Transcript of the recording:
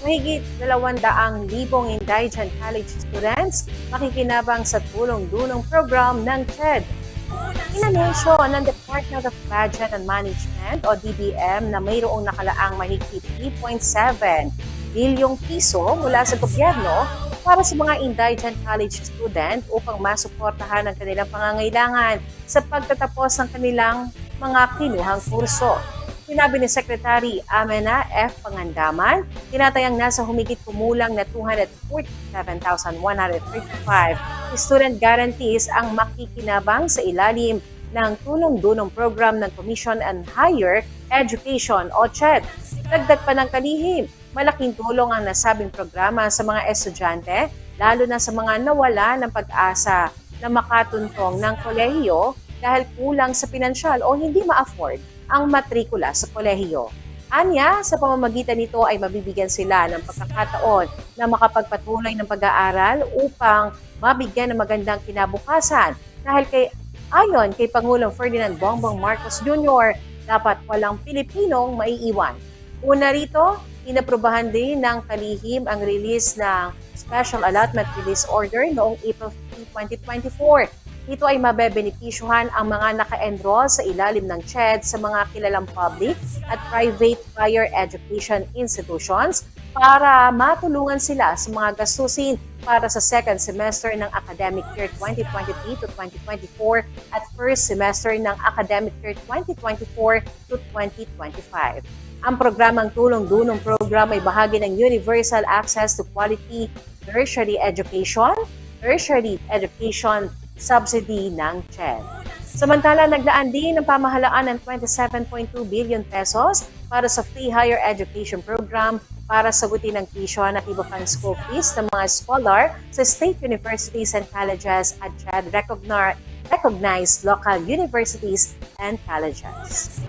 Mahigit 200,000 indigent college students makikinabang sa tulong-dulong program ng TED. Inanunsyo ng Department of Budget and Management o DBM na mayroong nakalaang mahigit 3.7 bilyong piso mula sa gobyerno para sa mga indigent college student upang masuportahan ang kanilang pangangailangan sa pagtatapos ng kanilang mga kinuhang kurso. Sinabi ni Secretary Amena F. Pangandaman, tinatayang nasa humigit kumulang na 247,135 student guarantees ang makikinabang sa ilalim ng tulong-dunong program ng Commission on Higher Education o CHED. Dagdag pa ng kalihim, malaking tulong ang nasabing programa sa mga estudyante, lalo na sa mga nawala ng pag-asa na makatuntong ng kolehiyo dahil kulang sa pinansyal o hindi ma-afford ang matrikula sa kolehiyo. Anya, sa pamamagitan nito ay mabibigyan sila ng pagkakataon na makapagpatuloy ng pag-aaral upang mabigyan ng magandang kinabukasan. Dahil kay ayon kay Pangulong Ferdinand Bongbong Marcos Jr., dapat walang Pilipinong maiiwan. Una rito, inaprubahan din ng kalihim ang release ng Special Allotment Release Order noong April 15, 2024. Ito ay mabebenepisyuhan ang mga naka-enroll sa ilalim ng CHED sa mga kilalang public at private higher education institutions para matulungan sila sa mga gastusin para sa second semester ng academic year 2023 to 2024 at first semester ng academic year 2024 to 2025. Ang programang Tulong Dunong Program ay bahagi ng Universal Access to Quality Tertiary Education, Tertiary Education Subsidy ng CHED. Samantala, naglaan din ng pamahalaan ng 27.2 billion pesos para sa Free Higher Education Program para sagutin ang tuition at iba pang school fees ng mga scholar sa state universities and colleges at CHED recogni- recognized local universities and colleges.